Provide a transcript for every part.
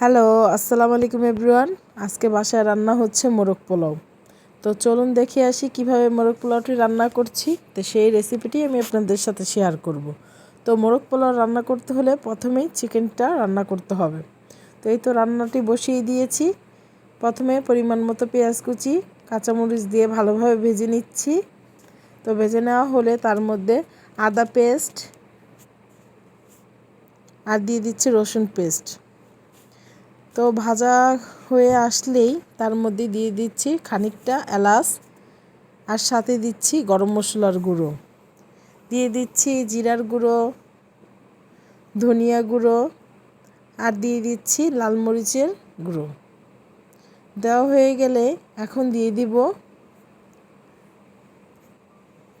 Hello, আসসালামু আলাইকুম everyone. আজকে বাসায় রান্না হচ্ছে মোরগ পোলাও। তো চলুন দেখে আসি কীভাবে মোরগ পোলাওটি রান্না করছি। তো সেই রেসিপিটি আমি আপনাদের সাথে শেয়ার করব। তো মোরগ পোলাও রান্না করতে হলে প্রথমেই চিকেনটা রান্না করতে হবে। তো এই তো রান্নাটি বসিয়ে দিয়েছি। প্রথমে পরিমাণ মতো পেঁয়াজ কুচি, কাঁচামরিচ দিয়ে ভালোভাবে ভেজে নিচ্ছি। তো ভেজে নেওয়া হলে তার মধ্যে আদা পেস্ট আর দিয়ে দিচ্ছি রসুন পেস্ট তো ভাজা হয়ে আসলেই তার মধ্যে দিয়ে দিচ্ছি খানিকটা এলাচ আর সাথে দিচ্ছি গরম মশলার গুঁড়ো। দিয়ে দিচ্ছি জিরার গুঁড়ো ধনিয়া গুঁড়ো আর দিয়ে দিচ্ছি লাল মরিচের গুঁড়ো। দেওয়া হয়ে গেলে এখন দিয়ে দিব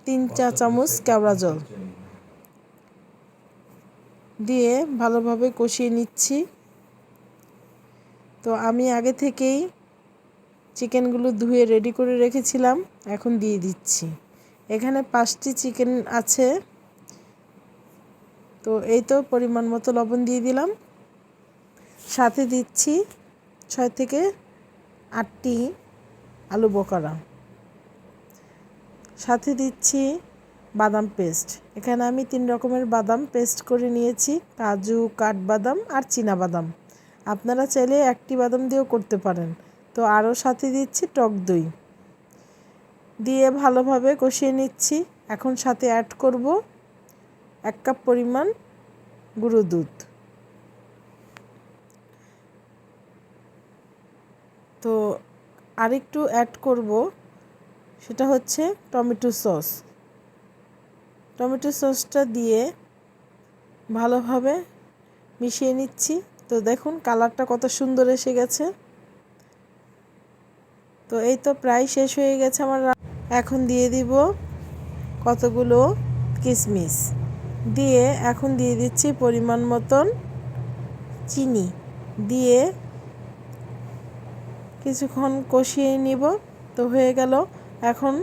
তিন চা চামচ কেওড়া জল। দিয়ে ভালোভাবে কষিয়ে নিচ্ছি। তো আমি আগে থেকেই চিকেনগুলো ধুয়ে রেডি করে রেখেছিলাম, এখন দিয়ে দিচ্ছি। এখানে পাঁচটি চিকেন আছে। তো এই তো পরিমাণ মতো লবণ দিয়ে দিলাম। সাথে দিচ্ছি ছয় থেকে আটটি আলু বকারা। সাথে দিচ্ছি বাদাম পেস্ট। এখানে আমি তিন রকমের বাদাম পেস্ট করে নিয়েছি, কাজু, কাঠবাদাম আর বাদাম আপনারা চাইলে একটি বাদাম দিয়েও করতে পারেন। তো আরও সাথে দিচ্ছি টক দই। দিয়ে ভালোভাবে কষিয়ে নিচ্ছি। এখন সাথে অ্যাড করব এক কাপ পরিমাণ গুঁড়ো দুধ। তো আরেকটু অ্যাড করব, সেটা হচ্ছে টমেটো সস। টমেটো সসটা দিয়ে ভালোভাবে মিশিয়ে নিচ্ছি। তো দেখুন, কালারটা কত সুন্দর এসে গেছে। তো এই তো প্রায় শেষ হয়ে গেছে আমার এখন দিয়ে দিব কতগুলো কিশমিশ দিয়ে এখন দিয়ে দিচ্ছি পরিমাণ মতন চিনি। দিয়ে কিছুক্ষণ কষিয়ে নিব, তো হয়ে গেল। এখন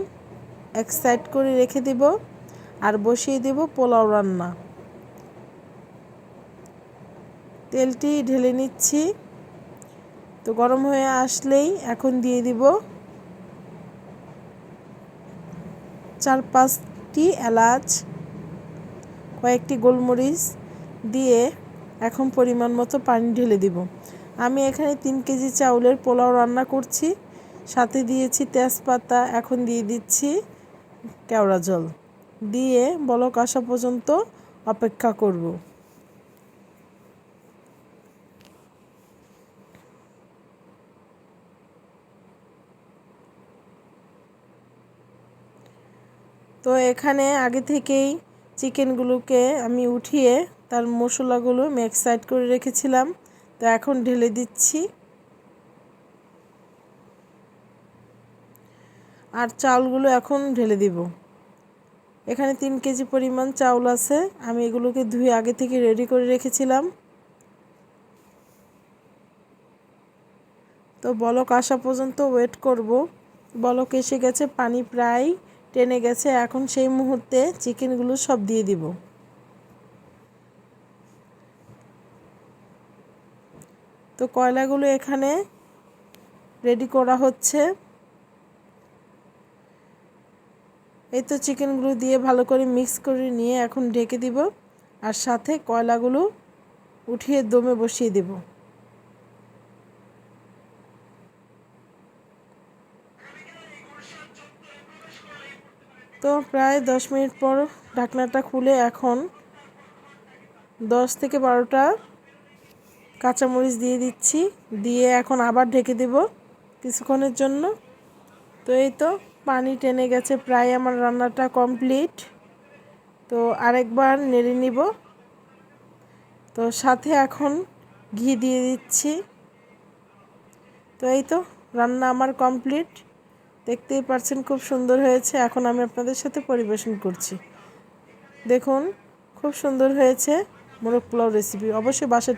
এক সাইড করে রেখে দিব আর বসিয়ে দিব পোলাও রান্না। তেলটি ঢেলে নিচ্ছি। তো গরম হয়ে আসলেই এখন দিয়ে দিব চার পাঁচটি এলাচ, কয়েকটি গোলমরিচ দিয়ে এখন পরিমাণ মতো পানি ঢেলে দিব। আমি এখানে তিন কেজি চাউলের পোলাও রান্না করছি, সাথে দিয়েছি তেজপাতা, এখন দিয়ে দিচ্ছি কেওড়া জল। দিয়ে বলক আসা পর্যন্ত অপেক্ষা করব। তো এখানে আগে থেকেই চিকেনগুলোকে আমি উঠিয়ে তার মশলাগুলো সাইড করে রেখেছিলাম। তো এখন ঢেলে দিচ্ছি। আর চাউলগুলো এখন ঢেলে দিব। এখানে তিন কেজি পরিমাণ চাউল আছে। আমি এগুলোকে ধুয়ে আগে থেকে রেডি করে রেখেছিলাম। তো বলক আসা পর্যন্ত ওয়েট করব। বলক এসে গেছে পানি প্রায় টেনে গেছে, এখন সেই মুহূর্তে চিকেনগুলো সব দিয়ে দিব। তো কয়লাগুলো এখানে রেডি করা হচ্ছে। এই তো চিকেনগুলো দিয়ে ভালো করে মিক্স করে নিয়ে এখন ঢেকে দিব, আর সাথে কয়লাগুলো উঠিয়ে দমে বসিয়ে দেব। তো প্রায় দশ মিনিট পর ঢাকনাটা খুলে এখন দশ থেকে বারোটা কাঁচামরিচ দিয়ে দিচ্ছি। দিয়ে এখন আবার ঢেকে দেব কিছুক্ষণের জন্য। তো এই তো পানি টেনে গেছে, প্রায় আমার রান্নাটা কমপ্লিট। তো আরেকবার নেড়ে নিব। তো সাথে এখন ঘি দিয়ে দিচ্ছি। তো এই তো রান্না আমার কমপ্লিট। দেখতেই পারছেন খুব সুন্দর হয়েছে। এখন আমি আপনাদের সাথে পরিবেশন করছি। দেখুন, খুব সুন্দর হয়েছে মোরগ পোলাও রেসিপি অবশ্যই বাসার